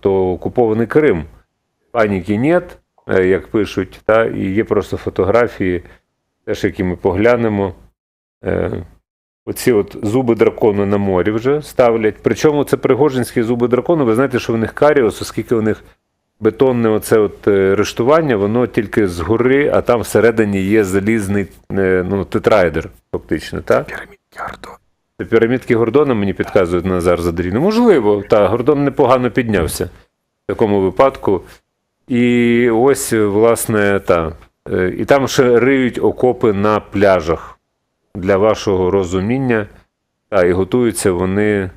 то окупований Крим. Паніки нет, е, як пишуть, та, і є просто фотографії, теж які ми поглянемо. Е, Оці от зуби дракону на морі вже ставлять. Причому це пригожинські зуби дракону. Ви знаєте, що в них каріус, оскільки у них бетонне оце от е, рештування, воно тільки згори, а там всередині є залізний ну, тетраедер, фактично. Так? Пірамідки Гордона мені підказують Назар Задріно. Можливо, та Гордон непогано піднявся в такому випадку. І ось, власне, та. е, І там ще риють окопи на пляжах для вашого розуміння. Та, і готуються вони.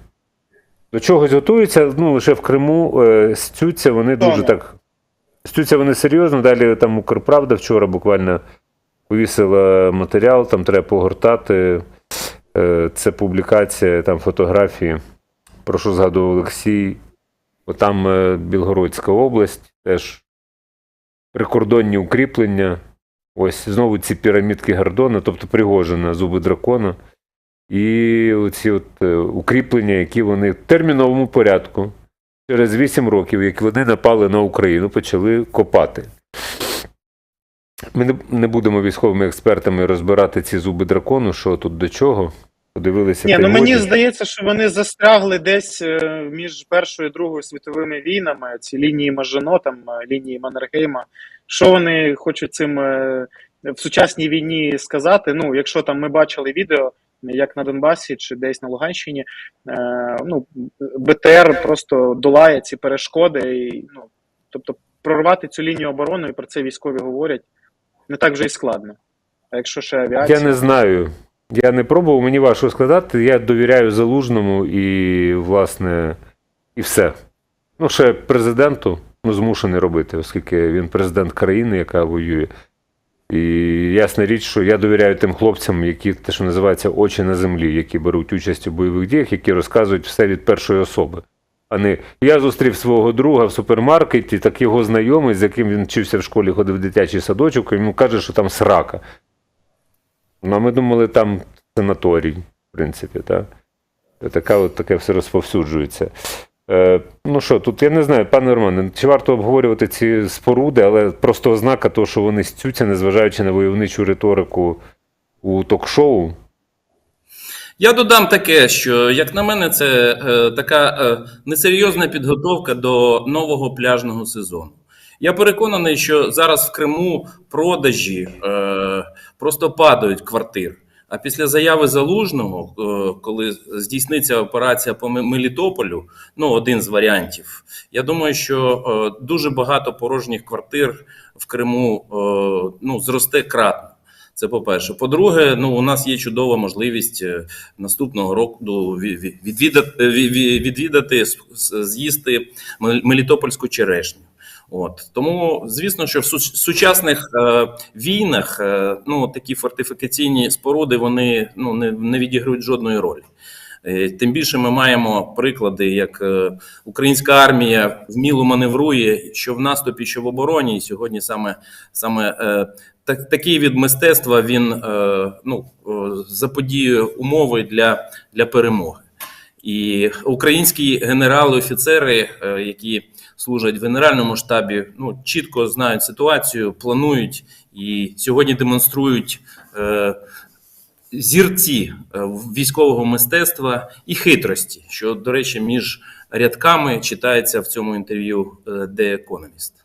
До чогось готуються, ну, лише в Криму е, стються вони дуже так. Стються вони серйозно. Далі там Укрправда вчора буквально повісила матеріал, там треба погортати. Е, Це публікація, там фотографії, про що згадував Олексій. Там е, Білгородська область, теж прикордонні укріплення. Ось знову ці пірамідки Гордона, тобто Пригожина, зуби дракона. І оці от е, укріплення, які вони в терміновому порядку через 8 років, як вони напали на Україну, почали копати. Ми не, будемо військовими експертами розбирати ці зуби дракону, що тут до чого. Подивилися. Ні, ну мені здається, що вони застрягли десь е, між Першою і Другою світовими війнами, ці лінії Мажино, там е, лінії Маннергейма. Що вони хочуть цим е, в сучасній війні сказати? Ну, якщо там ми бачили відео, як на Донбасі чи десь на Луганщині, ну, БТР просто долає ці перешкоди. І, ну, тобто прорвати цю лінію оборони, і про це військові говорять, не так вже і складно. А якщо ще авіація. Я не знаю. Я не пробував, мені важко сказати. Я довіряю залужному і, власне, і все. Ну, ще президенту ну, змушений робити, оскільки він президент країни, яка воює. І ясна річ, що я довіряю тим хлопцям, які те, що називається очі на землі, які беруть участь у бойових діях, які розказують все від першої особи. А я зустрів свого друга в супермаркеті, так його знайомий, з яким він вчився в школі, ходив в дитячий садочок, і йому каже, що там срака. Ну, а ми думали, там санаторій, в принципі, так. Така от таке все розповсюджується. Е, ну що, тут я не знаю, пане Романе, чи варто обговорювати ці споруди, але просто ознака того, що вони стються, незважаючи на войовничу риторику у ток-шоу. Я додам таке, що як на мене, це е, така е, несерйозна підготовка до нового пляжного сезону. Я переконаний, що зараз в Криму продажі е, просто падають квартир. А після заяви залужного, е, коли здійсниться операція по Мелітополю, ну один з варіантів, я думаю, що е, дуже багато порожніх квартир в Криму е, ну, зросте кратно. Це по-перше. По-друге, ну у нас є чудова можливість е, наступного року ві- відвідати, ві- ві- відвідати з'їсти Мел- Мелітопольську черешню. От тому, звісно, що в су- сучасних е, війнах е, ну такі фортифікаційні споруди вони ну не, не відіграють жодної ролі. Е, Тим більше ми маємо приклади, як е, українська армія вміло маневрує, що в наступі, що в обороні. І сьогодні саме саме е, так, такий від мистецтва він ну, заподіює умови для, для перемоги. І українські генерали, офіцери, які служать в генеральному штабі, ну чітко знають ситуацію, планують і сьогодні демонструють зірці е, військового мистецтва і хитрості, що, до речі, між рядками читається в цьому інтерв'ю де The Economist.